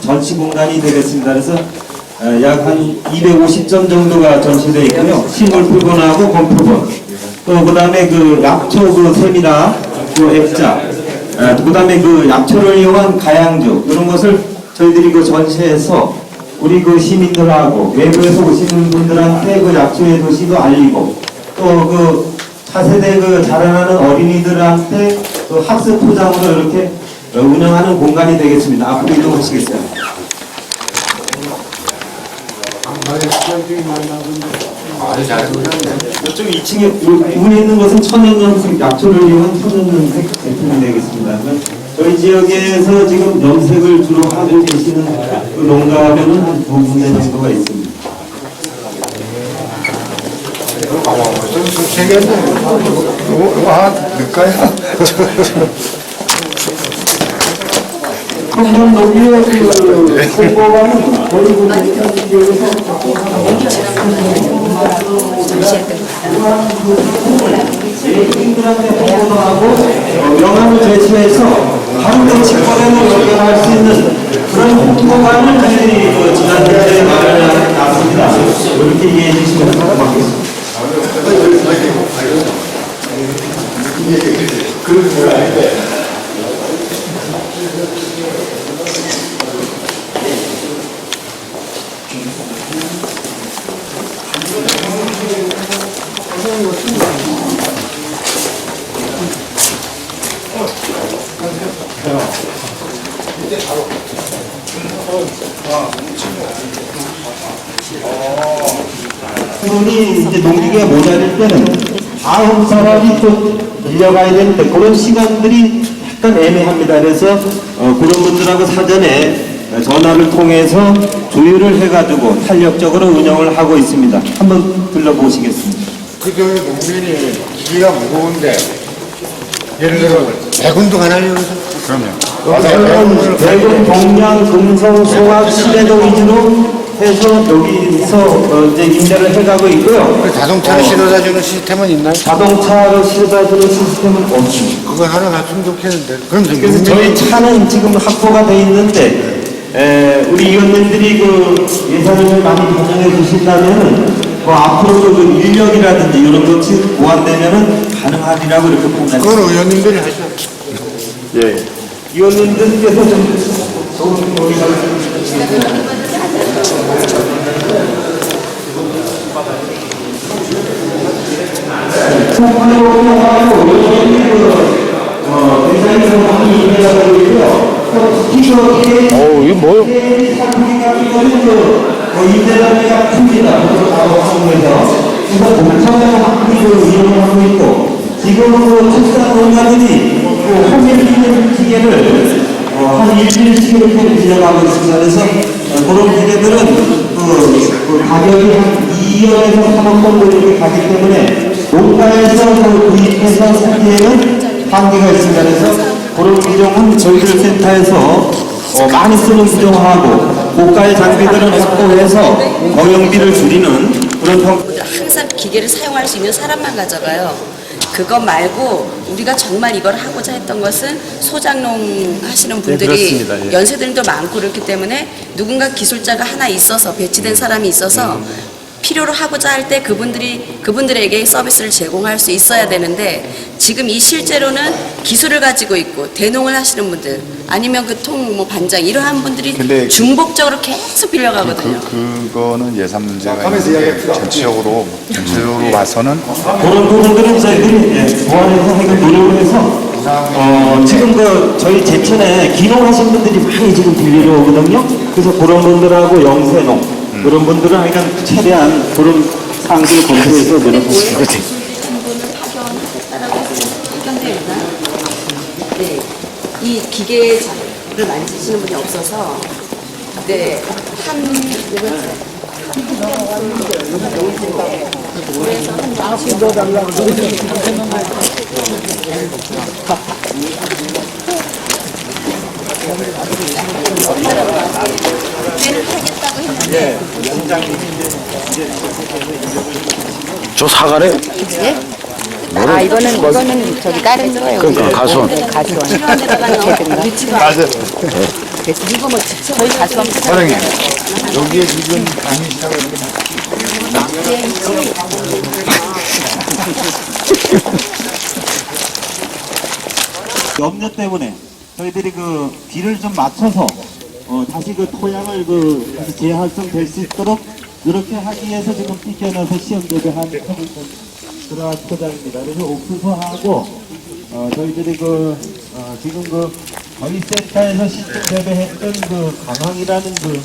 전시 공간이 되겠습니다. 그래서 어, 약한 250점 정도가 전시되어 있고요. 식물 표본하고 건표본. 또 그다음에 그 약초 그 세미나, 그 액자, 어, 그다음에 그 약초를 이용한 가양주 이런 것을 저희들이 그 전시해서 우리 그 시민들하고 외부에서 오시는 분들한테 그 약초의 도시도 알리고 또 그 차세대 그 자라나는 어린이들한테 그 학습 포장으로 이렇게 어, 운영하는 공간이 되겠습니다. 앞으로 이동하시겠어요? 이쪽 2층에 문에 있는 것은 천연염색 약초를 이용한 천연염색 제품이 되겠습니다. 저희 지역에서 지금 염색을 주로 하고 계시는 그 농가면은 한 두 군데 정도가 있습니다. 좀 세겠네. 와, 늦까 야. 한번 농협 그 홍보관은 거의 그 지역에서 국민들한테 홍보도 하고 어, 명함을 제시해서 하루 직권에는 연결할 수 있는 그런 홍보관을 저희들이 그 지난주에 마련해 놨습니다. 이렇게 이해해 주시면 고맙겠습니다. 분이 이제 농기계가 모자랄 때는 다음 사람이 또 밀려가야 되는데 그런 시간들이 약간 애매합니다. 그래서 어, 그런 분들하고 사전에 전화를 통해서 조율을 해가지고 탄력적으로 운영을 하고 있습니다. 한번 둘러보시겠습니다. 그저 농민이 기기가 무거운데 예를 들어 백운동 안 하려고 해서 그 러면 저는 대구, 동양, 금성, 송악, 시내도 위주로 해서 여기서 어, 이제 임대를 해가고 있고요. 그 자동차를 실어다 주는 시스템은 있나요? 자동차로 실어다주는 시스템은 없습니다. 그거 하나 놨으면 좋겠는데 그럼 저 그래서 저희 차는 지금 확보가 돼 있는데 에, 우리 의원님들이 그 예산을 많이 반영해 주신다면은 뭐 앞으로도 그 인력이라든지 이런 것이 보완되면은 가능하리라고 이렇게 판단합니다. 그건 의원님들이 하셔. 예. 의원님들께서 좀 좋은 의견을 어우, 이거 뭐요? 임대료가 큽니다. 그래서 바로 한국에서 그래서 공청회가 학비로 이용을 하고 있고 지금 그 출산 농가들이 그 기능 기계를 어, 한 일주일씩 이렇게 빌려가고 있습니다. 그래서 어, 그런 기계들은 그, 그 가격이 한 2억에서 3억 정도 이렇게 가기 때문에 농가에서 그 구입해서 사기에는 한계가 있습니다. 그래서 그런 기종은 저희들 센터에서 어, 많이 쓰는 기종하고 고가의 장비들을 확보해서 경영비를 줄이는 그런 형 항상 기계를 사용할 수 있는 사람만 가져가요. 그것 말고 우리가 정말 이걸 하고자 했던 것은 소장농 하시는 분들이 그렇습니다. 예. 연세들도 많고 그렇기 때문에 누군가 기술자가 하나 있어서 배치된 사람이 있어서 필요로 하고자 할 때 그분들이 그분들에게 서비스를 제공할 수 있어야 되는데 지금 이 실제로는 기술을 가지고 있고 대농을 하시는 분들 아니면 그 통 뭐 반장 이러한 분들이 근데 중복적으로 계속 빌려가거든요. 그, 그거는 예산 문제가 있는데 전체적으로 전체적으로 봐서는 그런 부분들은 저희들이 예, 보완해서 하기 노력을 해서 어, 지금 그 저희 제천에 기농하신 분들이 많이 지금 빌리러 오거든요. 그래서 그런 분들하고 영세농 그런 분들은 하여간 최대한 그런 상들 검토해서 노력하시는 거죠. 네. 이 기계를 만지시는 분이 없어서 네. 한 저 사과래? 아 이거는 이거는 저기 다른 거예요. 그러니까 가수원. 가수원. 필요한 데다가 넣어. 맞아. 됐어. 이거 뭐 저희 가수 한번 찾아. 사장님, 여기에 지금 강의 시작을 염려 때문에 저희들이 그 비를 좀 맞춰서 어, 다시 그 토양을 그 다시 재활성 될 수 있도록 이렇게 하기 위해서 지금 삐껴넣어서 시험 대비한 그러한 포장입니다. 그래서 옥수수하고 어, 저희들이 그 어, 지금 그 저희 센터에서 시청 재배했던 그 강황이라는 그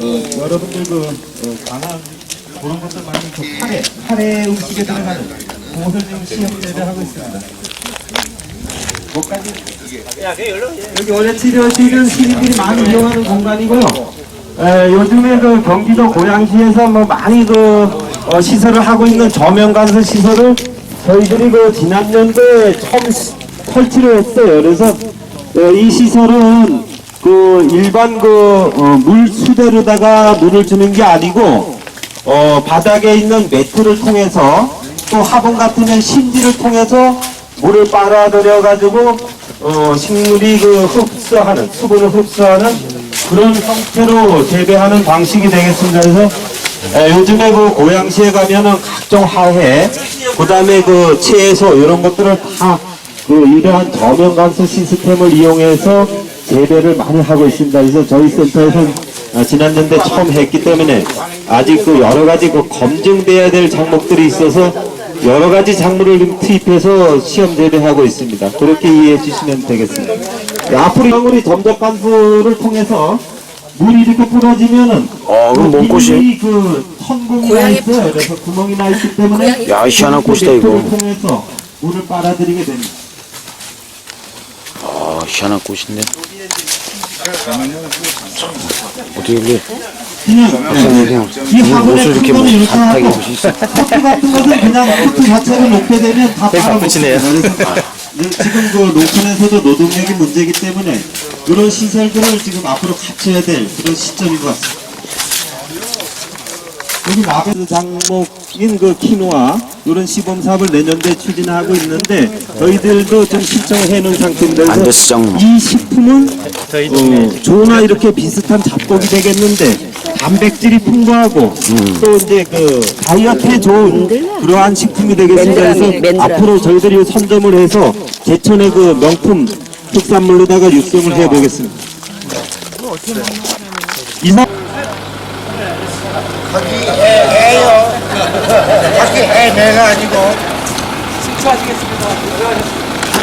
어, 여러분들 그 어, 강황 그런 것들 많이 그 카레 카레 음식에 들어가는 그것을 지금 시험 재배하고 있습니다. 뭐까지 여기 원래 치료실은 시민들이 많이 이용하는 공간이고요. 에, 요즘에 그 경기도 고양시에서 뭐 많이 그 어, 시설을 하고 있는 저면관서 시설을 저희들이 그 지난 연도에 처음 시- 설치를 했어요. 그래서 어, 이 시설은 그 일반 그 어, 물수대로다가 물을 주는 게 아니고 어, 바닥에 있는 매트를 통해서 또 화분 같으면 신지를 통해서 물을 빨아들여 가지고 어, 식물이 그 흡수하는 수분을 흡수하는 그런 형태로 재배하는 방식이 되겠습니다. 그래서 에, 요즘에 그 고양시에 가면은 각종 하해, 그 다음에 그 채소 이런 것들을 다 그 이러한 저면 감수 시스템을 이용해서 재배를 많이 하고 있습니다. 그래서 저희 센터에서는 아, 지난 연대 처음 했기 때문에 아직 그 여러 가지 그 검증돼야 될 작목들이 있어서 여러 가지 작물을 좀 투입해서 시험 재배하고 있습니다. 그렇게 이해해 주시면 되겠습니다. 네, 앞으로 작물이 점적 관수를 통해서 물이 이렇게 뿌려지면은 어, 그럼 뭔 꽃이? 비닐이 그 천공이 나 있어요. 그래서 구멍이 나 있기 때문에 야, 희한한 꽃이다, 이거. 통해서 물을 빨아들이게 됩니다. 아, 희한한 꽃인데. 어떻게 이게 그냥 그냥 화분에 옷을 이렇게 큰뭐 하고 볼수 있어. 커피 같은 것은 그냥 커피 자체를 놓게 되면 다 네, 지금 그 농촌에서도 노동력이 문제이기 때문에 이런 시설들을 지금 앞으로 갖춰야 될 그런 시점인 것 같습니다. 여기 라벤더 장목인 그 키노아 이런 시범 사업을 내년도에 추진하고 있는데 저희들도 좀 신청해 놓은 상태입니다. 그래서. 이 식품은 어, 조나 이렇게 비슷한 잡곡이 되겠는데 단백질이 풍부하고 또 이제 그 다이어트에 좋은 그러한 식품이 되겠습니다. 그래서 맨드라미. 앞으로 저희들이 선점을 해서 제천의 그 명품 특산물로다가 육성을 해보겠습니다. 이상 해요. 거기 해, 내가 아니고. 수고하시겠습니다.